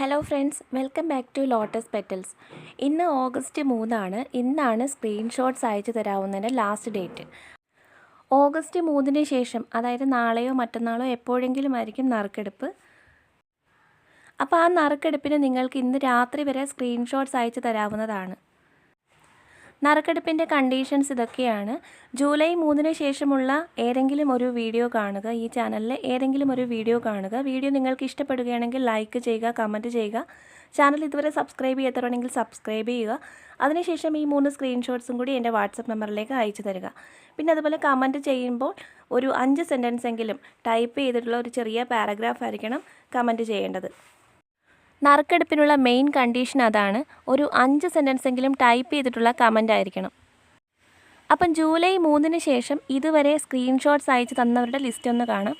Hello friends welcome back to lotus petals ഇന്ന് August മൂന്നാണ്. ഇന്നാണ് സ്ക്രീൻഷോട്ട്സ് അയച്ചു തരാവുന്നതിന്റെ ലാസ്റ്റ് ഡേറ്റ് ഓഗസ്റ്റ് മൂന്നിന് ശേഷം അതായത് നാളെയോ മറ്റന്നാളോ എപ്പോഴെങ്കിലും ആയിരിക്കും നറുക്കെടുപ്പ്. അപ്പോൾ ആ നറുക്കെടുപ്പിന് നിങ്ങൾക്ക് ഇന്ന് രാത്രി വരെ സ്ക്രീൻഷോട്ട്സ് അയച്ചു തരാവുന്നതാണ്. നറുക്കെടുപ്പിന്റെ കണ്ടീഷൻസ് ഇതൊക്കെയാണ്. ജൂലൈ മൂന്നിന് ശേഷമുള്ള ഏതെങ്കിലും ഒരു വീഡിയോ കാണുക ഈ ചാനലിലെ ഏതെങ്കിലും ഒരു വീഡിയോ കാണുക. വീഡിയോ നിങ്ങൾക്ക് ഇഷ്ടപ്പെടുകയാണെങ്കിൽ ലൈക്ക് ചെയ്യുക കമന്റ് ചെയ്യുക. ചാനൽ ഇതുവരെ സബ്സ്ക്രൈബ് ചെയ്യാത്തവരാണെങ്കിൽ സബ്സ്ക്രൈബ് ചെയ്യുക. അതിനുശേഷം ഈ മൂന്ന് സ്ക്രീൻഷോട്ട്സും കൂടി എന്റെ വാട്സപ്പ് നമ്പറിലേക്ക് അയച്ചു തരിക. പിന്നെ അതുപോലെ കമന്റ് ചെയ്യുമ്പോൾ ഒരു അഞ്ച് സെന്റൻസ് എങ്കിലും ടൈപ്പ് ചെയ്തിട്ടുള്ള ഒരു ചെറിയ പാരഗ്രാഫ് ആയിരിക്കണം കമന്റ് ചെയ്യേണ്ടത്. നറുക്കെടുപ്പിനുള്ള മെയിൻ കണ്ടീഷൻ അതാണ് ഒരു അഞ്ച് സെന്റൻസ് എങ്കിലും ടൈപ്പ് ചെയ്തിട്ടുള്ള കമന്റ് ആയിരിക്കണം. അപ്പം ജൂലൈ മൂന്നിന് ശേഷം ഇതുവരെ സ്ക്രീൻഷോട്ട്സ് അയച്ച് തന്നവരുടെ ലിസ്റ്റ് ഒന്ന് കാണാം.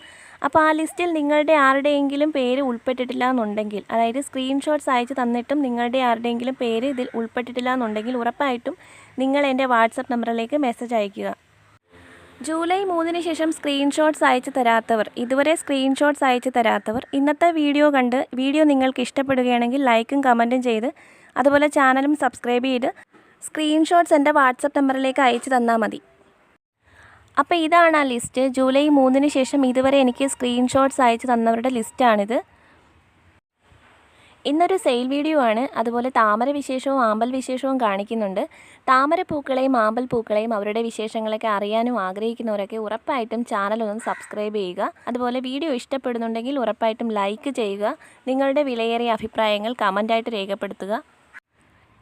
അപ്പോൾ ആ ലിസ്റ്റിൽ നിങ്ങളുടെ ആരുടെയെങ്കിലും പേര് ഉൾപ്പെട്ടിട്ടില്ല എന്നുണ്ടെങ്കിൽ അതായത് സ്ക്രീൻഷോട്ട്സ് അയച്ച് തന്നിട്ടും നിങ്ങളുടെ ആരുടെയെങ്കിലും പേര് ഇതിൽ ഉൾപ്പെട്ടിട്ടില്ല എന്നുണ്ടെങ്കിൽ ഉറപ്പായിട്ടും നിങ്ങൾ എന്റെ വാട്സപ്പ് നമ്പറിലേക്ക് മെസ്സേജ് അയയ്ക്കുക. ജൂലൈ മൂന്നിന് ശേഷം സ്ക്രീൻഷോട്ട്സ് അയച്ചു തരാത്തവർ ഇതുവരെ സ്ക്രീൻഷോട്ട്സ് അയച്ചു തരാത്തവർ ഇന്നത്തെ വീഡിയോ കണ്ട് വീഡിയോ നിങ്ങൾക്ക് ഇഷ്ടപ്പെടുകയാണെങ്കിൽ ലൈക്കും കമന്റും ചെയ്ത് അതുപോലെ ചാനലും സബ്സ്ക്രൈബ് ചെയ്ത് സ്ക്രീൻഷോട്ട്സ് എന്റെ വാട്സപ്പ് നമ്പറിലേക്ക് അയച്ചു തന്നാൽ മതി. അപ്പോൾ ഇതാണ് ആ ലിസ്റ്റ്. ജൂലൈ മൂന്നിന് ശേഷം ഇതുവരെ എനിക്ക് സ്ക്രീൻഷോട്ട്സ് അയച്ചു തന്നവരുടെ ലിസ്റ്റാണിത്. ഇന്നൊരു സെയിൽ വീഡിയോ ആണ്. അതുപോലെ താമര വിശേഷവും ആമ്പൽ വിശേഷവും കാണിക്കുന്നുണ്ട്. താമര പൂക്കളെയും ആമ്പൽ പൂക്കളെയും അവരുടെ വിശേഷങ്ങളൊക്കെ അറിയാനും ആഗ്രഹിക്കുന്നവരൊക്കെ ഉറപ്പായിട്ടും ചാനൽ ഒന്ന് സബ്സ്ക്രൈബ് ചെയ്യുക. അതുപോലെ വീഡിയോ ഇഷ്ടപ്പെടുന്നുണ്ടെങ്കിൽ ഉറപ്പായിട്ടും ലൈക്ക് ചെയ്യുക. നിങ്ങളുടെ വിലയേറിയ അഭിപ്രായങ്ങൾ കമന്റായിട്ട് രേഖപ്പെടുത്തുക.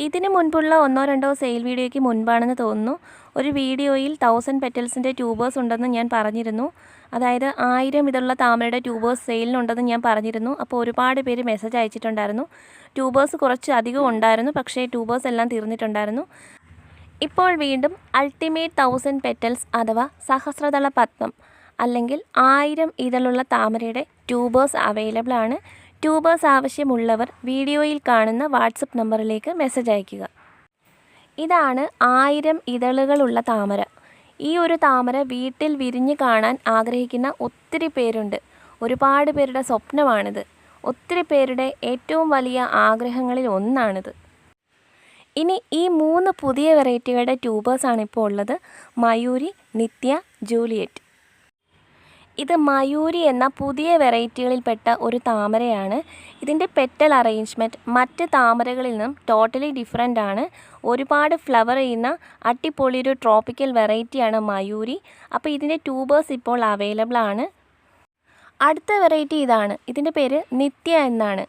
ഇതിനു മുൻപുള്ള ഒന്നോ രണ്ടോ സെയിൽ വീഡിയോയ്ക്ക് മുൻപാണെന്ന് തോന്നുന്നു. ഒരു വീഡിയോയിൽ തൗസൻഡ് പെറ്റൽസിന്റെ ട്യൂബേഴ്സ് ഉണ്ടെന്ന് ഞാൻ പറഞ്ഞിരുന്നു. അതായത് ആയിരം ഇതുള്ള താമരയുടെ ട്യൂബേഴ്സ് സെയിലിനുണ്ടെന്ന് ഞാൻ പറഞ്ഞിരുന്നു. അപ്പോൾ ഒരുപാട് പേര് മെസ്സേജ് അയച്ചിട്ടുണ്ടായിരുന്നു. ട്യൂബേഴ്സ് കുറച്ച് അധികം ഉണ്ടായിരുന്നു. പക്ഷേ ട്യൂബേഴ്സ് എല്ലാം തീർന്നിട്ടുണ്ടായിരുന്നു. ഇപ്പോൾ വീണ്ടും അൾട്ടിമേറ്റ് തൗസൻഡ് പെറ്റൽസ് അഥവാ സഹസ്രതള പത്മം അല്ലെങ്കിൽ ആയിരം ഇതളുള്ള താമരയുടെ ട്യൂബേഴ്സ് അവൈലബിൾ ആണ്. ട്യൂബേഴ്സ് ആവശ്യമുള്ളവർ വീഡിയോയിൽ കാണുന്ന വാട്സപ്പ് നമ്പറിലേക്ക് മെസ്സേജ് അയയ്ക്കുക. ഇതാണ് ആയിരം ഇതളുകളുള്ള താമര. ഈ ഒരു താമര വീട്ടിൽ വിരിഞ്ഞ് കാണാൻ ആഗ്രഹിക്കുന്ന ഒത്തിരി പേരുണ്ട്. ഒരുപാട് പേരുടെ സ്വപ്നമാണിത്. ഒത്തിരി പേരുടെ ഏറ്റവും വലിയ ആഗ്രഹങ്ങളിൽ ഒന്നാണിത്. ഇനി ഈ മൂന്ന് പുതിയ വെറൈറ്റികളുടെ ട്യൂബേഴ്സാണ് ഇപ്പോൾ ഉള്ളത്. മയൂരി നിത്യ ജൂലിയറ്റ്. ഇത് മയൂരി എന്ന പുതിയ വെറൈറ്റികളിൽപ്പെട്ട ഒരു താമരയാണ്. ഇതിന്റെ പെറ്റൽ അറേഞ്ച്മെന്റ് മറ്റ് താമരകളിൽ നിന്നും ടോട്ടലി ഡിഫറെന്റ് ആണ്. ഒരുപാട് ഫ്ലവർ ചെയ്യുന്ന അട്ടിപ്പൊളി ഒരു ട്രോപ്പിക്കൽ വെറൈറ്റിയാണ് മയൂരി. അപ്പോൾ ഇതിന്റെ ട്യൂബേഴ്സ് ഇപ്പോൾ അവൈലബിൾ ആണ്. അടുത്ത വെറൈറ്റി ഇതാണ്. ഇതിന്റെ പേര് നിത്യ എന്നാണ്.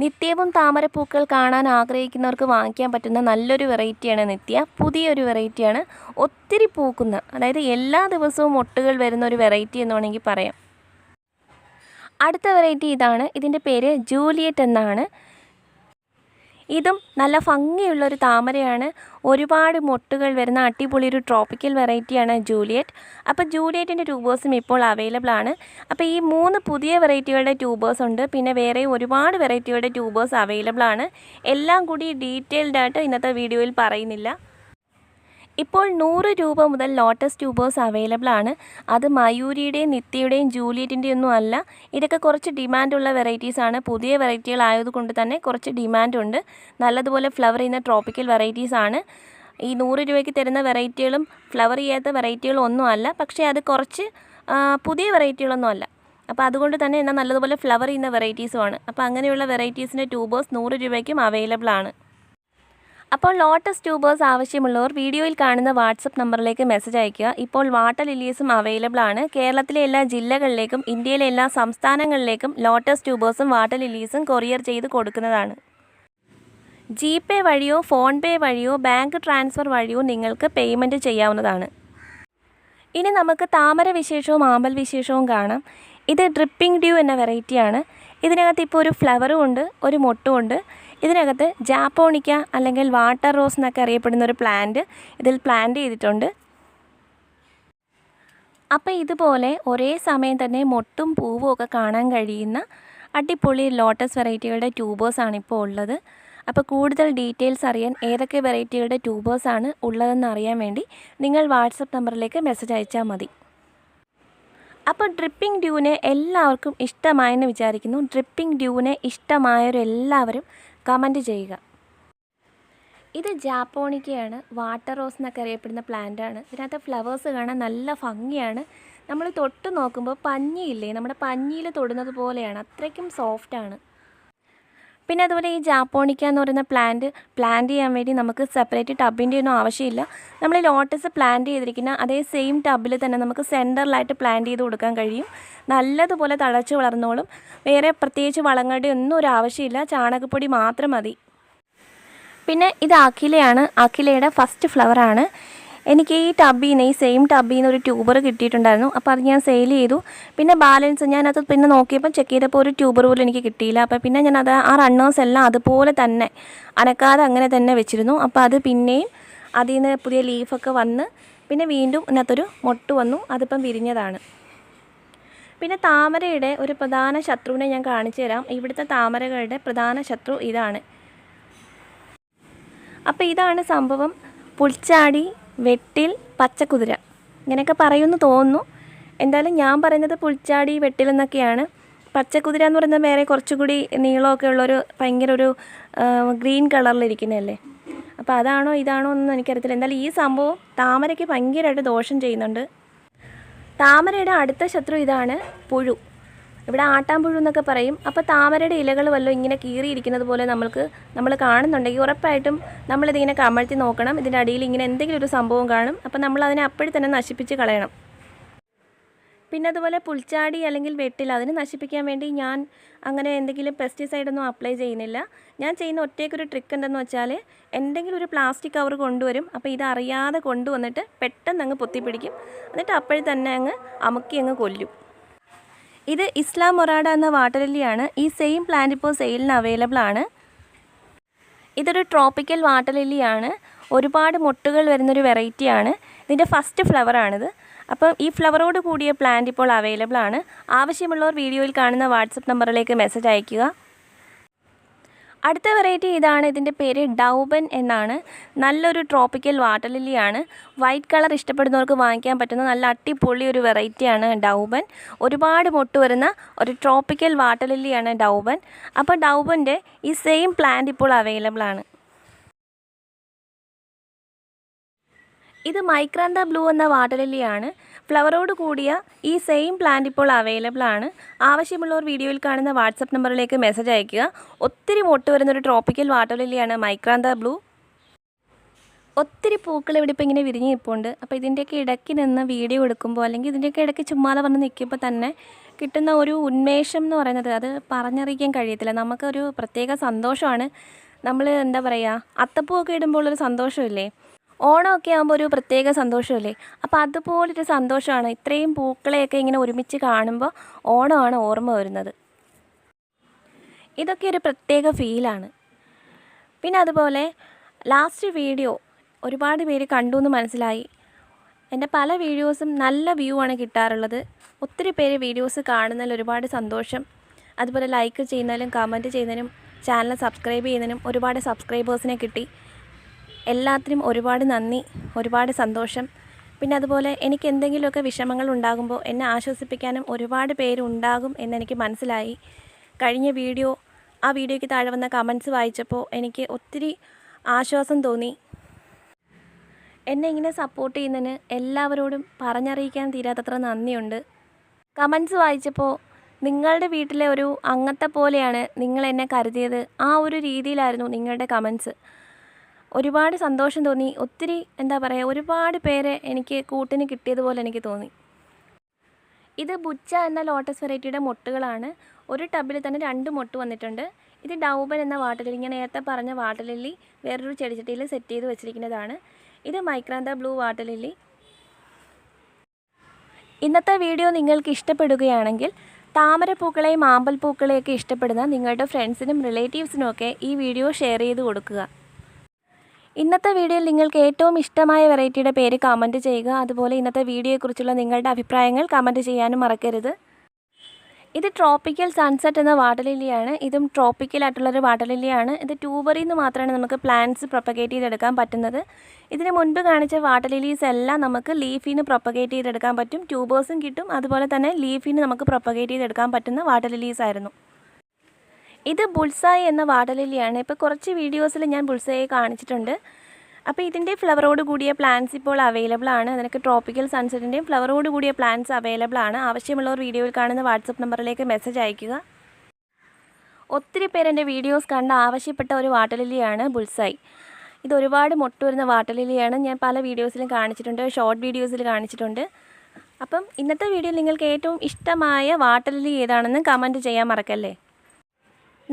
നിത്യവും താമരപ്പൂക്കൾ കാണാൻ ആഗ്രഹിക്കുന്നവർക്ക് വാങ്ങിക്കാൻ പറ്റുന്ന നല്ലൊരു വെറൈറ്റിയാണ് നിത്യ. പുതിയൊരു വെറൈറ്റിയാണ് ഒത്തിരി പൂക്കുന്ന അതായത് എല്ലാ ദിവസവും മൊട്ടുകൾ വരുന്ന ഒരു വെറൈറ്റി എന്ന് വേണമെങ്കിൽ പറയാം. അടുത്ത വെറൈറ്റി ഇതാണ്. ഇതിന്റെ പേര് ജൂലിയറ്റ് എന്നാണ്. ഇതും നല്ല ഭംഗിയുള്ളൊരു താമരയാണ്. ഒരുപാട് മൊട്ടുകൾ വരുന്ന അടിപൊളി ഒരു ട്രോപ്പിക്കൽ വെറൈറ്റിയാണ് ജൂലിയറ്റ്. അപ്പോൾ ജൂലിയറ്റിന്റെ ട്യൂബേഴ്സും ഇപ്പോൾ അവൈലബിൾ ആണ്. അപ്പോൾ ഈ മൂന്ന് പുതിയ വെറൈറ്റികളുടെ ട്യൂബേഴ്സ് ഉണ്ട്. പിന്നെ വേറെ ഒരുപാട് വെറൈറ്റികളുടെ ട്യൂബേഴ്സ് അവൈലബിൾ ആണ്. എല്ലാം കൂടി ഡീറ്റെയിൽഡ് ആയിട്ട് ഇന്നത്തെ വീഡിയോയിൽ പറയുന്നില്ല. ഇപ്പോൾ നൂറ് രൂപ മുതൽ ലോട്ടസ് ട്യൂബേഴ്സ് അവൈലബിൾ ആണ്. അത് മയൂരിയുടെയും നിത്യയുടെയും ജൂലിയറ്റിന്റെയും ഒന്നും അല്ല. ഇതൊക്കെ കുറച്ച് ഡിമാൻഡുള്ള വെറൈറ്റീസ് ആണ്. പുതിയ വെറൈറ്റികൾ ആയതുകൊണ്ട് തന്നെ കുറച്ച് ഡിമാൻഡുണ്ട് നല്ലതുപോലെ ഫ്ലവർ ചെയ്യുന്ന ട്രോപ്പിക്കൽ വെറൈറ്റീസ് ആണ്. ഈ നൂറ് രൂപയ്ക്ക് തരുന്ന വെറൈറ്റികളും ഫ്ലവർ ചെയ്യാത്ത വെറൈറ്റികളും ഒന്നും അല്ല. പക്ഷേ അത് കുറച്ച് പുതിയ വെറൈറ്റികളൊന്നും അല്ല. അപ്പോൾ അതുകൊണ്ട് തന്നെ എന്നാൽ നല്ലതുപോലെ ഫ്ലവർ ചെയ്യുന്ന വെറൈറ്റീസുമാണ് അപ്പോൾ അങ്ങനെയുള്ള വെറൈറ്റീസിന്റെ ട്യൂബേഴ്സ് നൂറ് രൂപയ്ക്കും അവൈലബിൾ ആണ്. അപ്പോൾ ലോട്ടസ് ട്യൂബേഴ്സ് ആവശ്യമുള്ളവർ വീഡിയോയിൽ കാണുന്ന വാട്സപ്പ് നമ്പറിലേക്ക് മെസ്സേജ് അയയ്ക്കുക. ഇപ്പോൾ വാട്ടർ ലില്ലീസും അവൈലബിൾ ആണ്. കേരളത്തിലെ എല്ലാ ജില്ലകളിലേക്കും ഇന്ത്യയിലെ എല്ലാ സംസ്ഥാനങ്ങളിലേക്കും ലോട്ടസ് ട്യൂബേഴ്സും വാട്ടർ ലില്ലീസും കൊറിയർ ചെയ്ത് കൊടുക്കുന്നതാണ്. ജി പേ വഴിയോ ഫോൺ പേ വഴിയോ ബാങ്ക് ട്രാൻസ്ഫർ വഴിയോ നിങ്ങൾക്ക് പേയ്മെന്റ് ചെയ്യാവുന്നതാണ്. ഇനി നമുക്ക് താമര വിശേഷവും ആമ്പൽ വിശേഷവും കാണാം. ഇത് ഡ്രിപ്പിംഗ് ഡ്യൂ എന്ന വെറൈറ്റിയാണ് ഇതിനകത്ത് ഇപ്പോൾ ഒരു ഫ്ലവറും ഉണ്ട് ഒരു മൊട്ടും ഉണ്ട്. ഇതിനകത്ത് ജാപ്പോണിക്ക അല്ലെങ്കിൽ വാട്ടർ റോസ് എന്നൊക്കെ അറിയപ്പെടുന്ന ഒരു പ്ലാന്റ് ഇതിൽ പ്ലാന്റ് ചെയ്തിട്ടുണ്ട്. അപ്പോൾ ഇതുപോലെ ഒരേ സമയം തന്നെ മൊട്ടും പൂവും ഒക്കെ കാണാൻ കഴിയുന്ന അടിപൊളി ലോട്ടസ് വെറൈറ്റികളുടെ ട്യൂബേഴ്സാണ് ഇപ്പോൾ ഉള്ളത്. അപ്പോൾ കൂടുതൽ ഡീറ്റെയിൽസ് അറിയാൻ ഏതൊക്കെ വെറൈറ്റികളുടെ ട്യൂബേഴ്സാണ് ഉള്ളതെന്ന് അറിയാൻ വേണ്ടി നിങ്ങൾ വാട്സപ്പ് നമ്പറിലേക്ക് മെസ്സേജ് അയച്ചാൽ മതി. അപ്പോൾ ഡ്രിപ്പിംഗ് ഡ്യൂവിനെ എല്ലാവർക്കും ഇഷ്ടമായെന്ന് വിചാരിക്കുന്നു. ഡ്രിപ്പിംഗ് ഡ്യൂവിനെ ഇഷ്ടമായവരെല്ലാവരും കമന്റ് ചെയ്യുക. ഇത് ജാപ്പോണിക്കയാണ്. വാട്ടർ റോസ് എന്നൊക്കെ അറിയപ്പെടുന്ന പ്ലാന്റാണ്. ഇതിനകത്ത് ഫ്ലവേഴ്സ് കാണാൻ നല്ല ഭംഗിയാണ്. നമ്മൾ തൊട്ട് നോക്കുമ്പോൾ പഞ്ഞിയില്ലേ? നമ്മുടെ പഞ്ഞിയിൽ തൊടുന്നത് പോലെയാണ്. അത്രയ്ക്കും സോഫ്റ്റാണ്. പിന്നെ അതുപോലെ ഈ ജാപ്പോണിക്ക എന്ന് പറയുന്ന പ്ലാന്റ് പ്ലാന്റ് ചെയ്യാൻ വേണ്ടി നമുക്ക് സെപ്പറേറ്റ് ടബിന്റെ ഒന്നും ആവശ്യമില്ല. നമ്മൾ ലോട്ടസ് പ്ലാന്റ് ചെയ്തിരിക്കുന്ന അതേ സെയിം ടബിൽ തന്നെ നമുക്ക് സെന്ററിലായിട്ട് പ്ലാന്റ് ചെയ്ത് കൊടുക്കാൻ കഴിയും. നല്ലതുപോലെ തഴച്ച് വളർന്നോളും. വേറെ പ്രത്യേകിച്ച് വളങ്ങളുടെ ഒന്നും ഒരു ആവശ്യമില്ല. ചാണകപ്പൊടി മാത്രം മതി. പിന്നെ ഇത് അഖിലയാണ്. അഖിലയുടെ ഫസ്റ്റ് ഫ്ലവറാണ് എനിക്ക് ഈ ടബിൽ നിന്ന് ഈ സെയിം ടബിൽ നിന്ന് ഒരു ട്യൂബർ കിട്ടിയിട്ടുണ്ടായിരുന്നു. അപ്പോൾ അത് ഞാൻ സെയിൽ ചെയ്തു. പിന്നെ ബാലൻസ് ഞാനത് പിന്നെ നോക്കിയപ്പോൾ ചെക്ക് ചെയ്തപ്പോൾ ഒരു ട്യൂബർ പോലും എനിക്ക് കിട്ടിയില്ല. അപ്പോൾ പിന്നെ ഞാൻ അത് ആ റണ്ണേഴ്സ് എല്ലാം അതുപോലെ തന്നെ അനക്കാതെ അങ്ങനെ തന്നെ വെച്ചിരുന്നു. അപ്പോൾ അത് പിന്നെയും അതിൽ നിന്ന് പുതിയ ലീഫൊക്കെ വന്ന് പിന്നെ വീണ്ടും ഇതിനകത്തൊരു മൊട്ട് വന്നു. അതിപ്പം വിരിഞ്ഞതാണ്. പിന്നെ താമരയുടെ ഒരു പ്രധാന ശത്രുവിനെ ഞാൻ കാണിച്ചു തരാം. ഇവിടുത്തെ താമരകളുടെ പ്രധാന ശത്രു ഇതാണ്. അപ്പോൾ ഇതാണ് സംഭവം. പുൽച്ചാടി വെട്ടിൽ പച്ചക്കുതിര ഇങ്ങനെയൊക്കെ പറയുമെന്ന് തോന്നുന്നു. എന്തായാലും ഞാൻ പറയുന്നത് പുൽച്ചാടി വെട്ടിൽ എന്നൊക്കെയാണ്. പച്ചക്കുതിര എന്ന് പറയുന്നത് വേറെ കുറച്ചുകൂടി നീളമൊക്കെ ഉള്ളൊരു ഭയങ്കര ഒരു ഗ്രീൻ കളറിലിരിക്കുന്നതല്ലേ അപ്പോൾ അതാണോ ഇതാണോ എന്നൊന്നും എനിക്കറിയത്തില്ല. എന്തായാലും ഈ സംഭവം താമരയ്ക്ക് ഭയങ്കരമായിട്ട് ദോഷം ചെയ്യുന്നുണ്ട്. താമരയുടെ അടുത്ത ശത്രു ഇതാണ് പുഴു. ഇവിടെ ആട്ടാമ്പുഴു എന്നൊക്കെ പറയും. അപ്പോൾ താമരയുടെ ഇലകൾ വല്ലതും ഇങ്ങനെ കീറിയിരിക്കുന്നത് പോലെ നമ്മൾക്ക് നമ്മൾ കാണുന്നുണ്ടെങ്കിൽ ഉറപ്പായിട്ടും നമ്മളിതിങ്ങനെ കമഴ്ത്തി നോക്കണം. ഇതിന്റെ അടിയിൽ ഇങ്ങനെ എന്തെങ്കിലും ഒരു സംഭവം കാണും. അപ്പോൾ നമ്മൾ അതിനെ അപ്പോഴും തന്നെ നശിപ്പിച്ച് കളയണം. പിന്നെ അതുപോലെ പുൽച്ചാടി അല്ലെങ്കിൽ വെട്ടിൽ അതിനെ നശിപ്പിക്കാൻ വേണ്ടി ഞാൻ അങ്ങനെ എന്തെങ്കിലും പെസ്റ്റിസൈഡ് ഒന്നും അപ്ലൈ ചെയ്യുന്നില്ല. ഞാൻ ചെയ്യുന്ന ഒറ്റയ്ക്കൊരു ട്രിക്ക് എന്തെന്ന് വെച്ചാൽ എന്തെങ്കിലും ഒരു പ്ലാസ്റ്റിക് കവർ കൊണ്ടുവരും. അപ്പോൾ ഇതറിയാതെ കൊണ്ടുവന്നിട്ട് പെട്ടെന്ന് അങ്ങ് പൊത്തിപ്പിടിക്കും. എന്നിട്ട് അപ്പോഴും തന്നെ അങ്ങ് അമുക്കി അങ്ങ് കൊല്ലും. ഇത് ഇസ്ലാം മൊറാഡ എന്ന വാട്ടർ ലില്ലിയാണ് ഈ സെയിം പ്ലാന്റ് ഇപ്പോൾ സെയിലിന് അവൈലബിൾ ആണ്. ഇതൊരു ട്രോപ്പിക്കൽ വാട്ടർ ലില്ലിയാണ് ഒരുപാട് മുട്ടുകൾ വരുന്നൊരു വെറൈറ്റിയാണ് ഇതിന്റെ ഫസ്റ്റ് ഫ്ലവറാണിത് അപ്പം ഈ ഫ്ലവറോട് കൂടിയ പ്ലാന്റ് ഇപ്പോൾ അവൈലബിൾ ആണ്. ആവശ്യമുള്ളവർ വീഡിയോയിൽ കാണുന്ന വാട്സപ്പ് നമ്പറിലേക്ക് മെസ്സേജ് അയയ്ക്കുക. അടുത്ത വെറൈറ്റി ഇതാണ്. ഇതിന്റെ പേര് ഡൗബൻ എന്നാണ്. നല്ലൊരു ട്രോപ്പിക്കൽ വാട്ടർ ലില്ലിയാണ് വൈറ്റ് കളർ ഇഷ്ടപ്പെടുന്നവർക്ക് വാങ്ങിക്കാൻ പറ്റുന്ന നല്ല അട്ടിപ്പൊളി ഒരു വെറൈറ്റിയാണ് ഡൗബൻ ഒരുപാട് മൊട്ട് വരുന്ന ഒരു ട്രോപ്പിക്കൽ വാട്ടർ ലില്ലിയാണ് ഡൗബൻ അപ്പോൾ ഡൗബന്റെ ഈ സെയിം പ്ലാന്റ് ഇപ്പോൾ അവൈലബിൾ ആണ്. ഇത് മൈക്രാന്ത ബ്ലൂ എന്ന വാട്ടർ ലില്ലിയാണ് ഫ്ലവറോട് കൂടിയ ഈ സെയിം പ്ലാന്റ് ഇപ്പോൾ അവൈലബിൾ ആണ്. ആവശ്യമുള്ളവർ വീഡിയോയിൽ കാണുന്ന വാട്സപ്പ് നമ്പറിലേക്ക് മെസ്സേജ് അയയ്ക്കുക. ഒത്തിരി മൊട്ട് വരുന്നൊരു ട്രോപ്പിക്കൽ വാട്ടർ ലില്ലിയാണ് മൈക്രാന്ത ബ്ലൂ ഒത്തിരി പൂക്കൾ ഇവിടെ ഇപ്പോൾ ഇങ്ങനെ വിരിഞ്ഞ് നിൽപ്പുണ്ട് അപ്പോൾ ഇതിന്റെയൊക്കെ ഇടയ്ക്ക് നിന്ന് വീഡിയോ എടുക്കുമ്പോൾ അല്ലെങ്കിൽ ഇതിന്റെയൊക്കെ ഇടയ്ക്ക് ചുമ്മാതെ വന്ന് നിൽക്കുമ്പോൾ തന്നെ കിട്ടുന്ന ഒരു ഉന്മേഷം എന്ന് പറയുന്നത് അത് പറഞ്ഞറിയിക്കാൻ കഴിയത്തില്ല. നമുക്കൊരു പ്രത്യേക സന്തോഷമാണ്. നമ്മൾ എന്താ പറയുക അത്തപ്പൂവൊക്കെ ഇടുമ്പോൾ ഉള്ളൊരു സന്തോഷമില്ലേ? ഓണമൊക്കെ ആകുമ്പോൾ ഒരു പ്രത്യേക സന്തോഷമല്ലേ? അപ്പോൾ അതുപോലൊരു സന്തോഷമാണ്. ഇത്രയും പൂക്കളെയൊക്കെ ഇങ്ങനെ ഒരുമിച്ച് കാണുമ്പോൾ ഓണമാണ് ഓർമ്മ വരുന്നത്. ഇതൊക്കെ ഒരു പ്രത്യേക ഫീലാണ്. പിന്നെ അതുപോലെ ലാസ്റ്റ് വീഡിയോ ഒരുപാട് പേര് കണ്ടു എന്ന് മനസ്സിലായി. എന്റെ പല വീഡിയോസും നല്ല വ്യൂ ആണ് കിട്ടാറുള്ളത്. ഒത്തിരി പേര് വീഡിയോസ് കാണുന്നതിൽ ഒരുപാട് സന്തോഷം. അതുപോലെ ലൈക്ക് ചെയ്യുന്നതിലും കമന്റ് ചെയ്യുന്നതിനും ചാനൽ സബ്സ്ക്രൈബ് ചെയ്യുന്നതിനും ഒരുപാട് സബ്സ്ക്രൈബേഴ്സിനെ കിട്ടി. എല്ലാത്തിനും ഒരുപാട് നന്ദി ഒരുപാട് സന്തോഷം. പിന്നെ അതുപോലെ എനിക്ക് എന്തെങ്കിലുമൊക്കെ വിഷമങ്ങൾ ഉണ്ടാകുമ്പോൾ എന്നെ ആശ്വസിപ്പിക്കാനും ഒരുപാട് പേരുണ്ടാകും എന്നെനിക്ക് മനസ്സിലായി. കഴിഞ്ഞ വീഡിയോ ആ വീഡിയോയ്ക്ക് താഴെ വന്ന കമൻസ് വായിച്ചപ്പോൾ എനിക്ക് ഒത്തിരി ആശ്വാസം തോന്നി. എന്നെ ഇങ്ങനെ സപ്പോർട്ട് ചെയ്യുന്നതിന് എല്ലാവരോടും പറഞ്ഞറിയിക്കാൻ തീരാത്തത്ര നന്ദിയുണ്ട്. കമൻസ് വായിച്ചപ്പോൾ നിങ്ങളുടെ വീട്ടിലെ ഒരു അംഗത്തെ പോലെയാണ് നിങ്ങൾ എന്നെ കരുതിയത്. ആ ഒരു രീതിയിലായിരുന്നു നിങ്ങളുടെ കമൻസ് ഒരുപാട് സന്തോഷം തോന്നി. ഒത്തിരി എന്താ പറയുക ഒരുപാട് പേരെ എനിക്ക് കൂട്ടിന് കിട്ടിയതുപോലെ എനിക്ക് തോന്നി. ഇത് ബുച്ച എന്ന ലോട്ടസ് വെറൈറ്റിയുടെ മൊട്ടുകളാണ്. ഒരു ടബിൽ തന്നെ രണ്ട് മൊട്ട് വന്നിട്ടുണ്ട്. ഇത് ഡൗബൻ എന്ന വാട്ടർ ലില്ലി ഞാൻ നേരത്തെ പറഞ്ഞ വാട്ടർ ലില്ലി വേറൊരു ചെടിച്ചട്ടിയിൽ സെറ്റ് ചെയ്ത് വെച്ചിരിക്കുന്നതാണ്. ഇത് മൈക്രാന്ത ബ്ലൂ വാട്ടലില്ലി. ഇന്നത്തെ വീഡിയോ നിങ്ങൾക്ക് ഇഷ്ടപ്പെടുകയാണെങ്കിൽ താമരപ്പൂക്കളെയും ആമ്പൽപ്പൂക്കളെയൊക്കെ ഇഷ്ടപ്പെടുന്ന നിങ്ങളുടെ ഫ്രണ്ട്സിനും റിലേറ്റീവ്സിനും ഒക്കെ ഈ വീഡിയോ ഷെയർ ചെയ്ത് കൊടുക്കുക. ഇന്നത്തെ വീഡിയോയിൽ നിങ്ങൾക്ക് ഏറ്റവും ഇഷ്ടമായ വെറൈറ്റിയുടെ പേര് കമന്റ് ചെയ്യുക. അതുപോലെ ഇന്നത്തെ വീഡിയോയെക്കുറിച്ചുള്ള നിങ്ങളുടെ അഭിപ്രായങ്ങൾ കമന്റ് ചെയ്യാനും മറക്കരുത്. ഇത് ട്രോപ്പിക്കൽ സൺസെറ്റ് എന്ന വാട്ടർ ലില്ലിയാണ് ഇതും വാട്ടർ ലില്ലിയാണ് ഇത് ട്യൂബറിൽ നിന്ന് മാത്രമാണ് നമുക്ക് പ്ലാന്റ്സ് പ്രൊപ്പഗേറ്റ് ചെയ്തെടുക്കാൻ പറ്റുന്നത്. ഇതിന് മുൻപ് കാണിച്ച വാട്ടർ ലില്ലീസ് എല്ലാം നമുക്ക് ലീഫിന് പ്രൊപ്പഗേറ്റ് ചെയ്തെടുക്കാൻ പറ്റും. ട്യൂബേഴ്സും കിട്ടും. അതുപോലെ തന്നെ ലീഫിന് നമുക്ക് പ്രൊപ്പഗേറ്റ് ചെയ്തെടുക്കാൻ പറ്റുന്ന വാട്ടർ ലില്ലീസ് ആയിരുന്നു ഇത് ബുൾസായി എന്ന വാടലിലിയാണ്. ഇപ്പോൾ കുറച്ച് വീഡിയോസിൽ ഞാൻ ബുൾസായി കാണിച്ചിട്ടുണ്ട്. അപ്പോൾ ഇതിന്റെ ഫ്ലവറോട് കൂടിയ പ്ലാന്റ്സ് ഇപ്പോൾ അവൈലബിൾ ആണ്. അതിനൊക്കെ ട്രോപ്പിക്കൽ സൺസെറ്റിന്റെയും ഫ്ലവറോട് കൂടിയ പ്ലാന്റ്സ് അവൈലബിൾ ആണ്. ആവശ്യമുള്ളവർ വീഡിയോയിൽ കാണുന്ന വാട്സപ്പ് നമ്പറിലേക്ക് മെസ്സേജ് അയക്കുക ഒത്തിരി പേരെന്റെ വീഡിയോസ് കണ്ട് ആവശ്യപ്പെട്ട ഒരു വാട്ടലിലിയാണ് ബുൾസായി. ഇത് ഒരുപാട് മുട്ട വരുന്ന വാട്ടർ ലില്ലിയാണ് ഞാൻ പല വീഡിയോസിലും കാണിച്ചിട്ടുണ്ട് ഷോർട്ട് വീഡിയോസിൽ കാണിച്ചിട്ടുണ്ട്. അപ്പം ഇന്നത്തെ വീഡിയോയിൽ നിങ്ങൾക്ക് ഏറ്റവും ഇഷ്ടമായ വാട്ടലിലി ഏതാണെന്ന് കമന്റ് ചെയ്യാൻ മറക്കല്ലേ?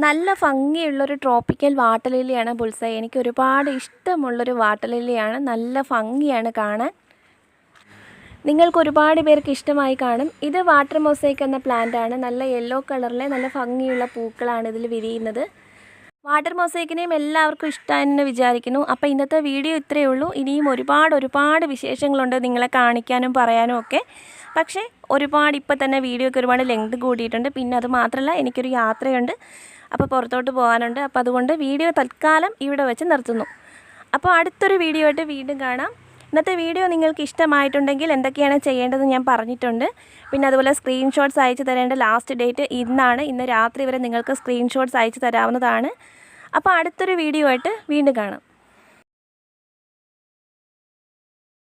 നല്ല ഭംഗിയുള്ളൊരു ട്രോപ്പിക്കൽ വാട്ടർ ലില്ലിയാണ് ബുൾസായി എനിക്ക് ഒരുപാട് ഇഷ്ടമുള്ളൊരു വാട്ടർ ലില്ലിയാണ് നല്ല ഭംഗിയാണ് കാണാൻ. നിങ്ങൾക്ക് ഒരുപാട് പേർക്ക് ഇഷ്ടമായി കാണും. ഇത് വാട്ടർ മൊസൈക്ക് എന്ന പ്ലാന്റ് ആണ്. നല്ല യെല്ലോ കളറിലെ നല്ല ഭംഗിയുള്ള പൂക്കളാണ് ഇതിൽ വിരിയുന്നത്. വാട്ടർ മൊസൈക്കിനെയും എല്ലാവർക്കും ഇഷ്ടമെന്ന് വിചാരിക്കുന്നു. അപ്പോൾ ഇന്നത്തെ വീഡിയോ ഇത്രയേ ഉള്ളൂ. ഇനിയും ഒരുപാട് ഒരുപാട് വിശേഷങ്ങളുണ്ട് നിങ്ങളെ കാണിക്കാനും പറയാനും ഒക്കെ. പക്ഷേ ഒരുപാട് ഇപ്പോൾ തന്നെ വീഡിയോയ്ക്ക് ഒരുപാട് ലെങ്ത് കൂടിയിട്ടുണ്ട്. പിന്നെ അത് മാത്രമല്ല എനിക്കൊരു യാത്രയുണ്ട്. അപ്പോൾ പുറത്തോട്ട് പോകാനുണ്ട്. അപ്പോൾ അതുകൊണ്ട് വീഡിയോ തൽക്കാലം ഇവിടെ വെച്ച് നിർത്തുന്നു. അപ്പോൾ അടുത്തൊരു വീഡിയോ ആയിട്ട് വീണ്ടും കാണാം. ഇന്നത്തെ വീഡിയോ നിങ്ങൾക്ക് ഇഷ്ടമായിട്ടുണ്ടെങ്കിൽ എന്തൊക്കെയാണ് ചെയ്യേണ്ടതെന്ന് ഞാൻ പറഞ്ഞിട്ടുണ്ട്. പിന്നെ അതുപോലെ സ്ക്രീൻഷോട്ട്സ് അയച്ചു തരേണ്ട ലാസ്റ്റ് ഡേറ്റ് ഇന്നാണ്. ഇന്ന് രാത്രി വരെ നിങ്ങൾക്ക് സ്ക്രീൻഷോട്ട്സ് അയച്ചു തരാവുന്നതാണ്. അപ്പോൾ അടുത്തൊരു വീഡിയോ ആയിട്ട് വീണ്ടും കാണാം.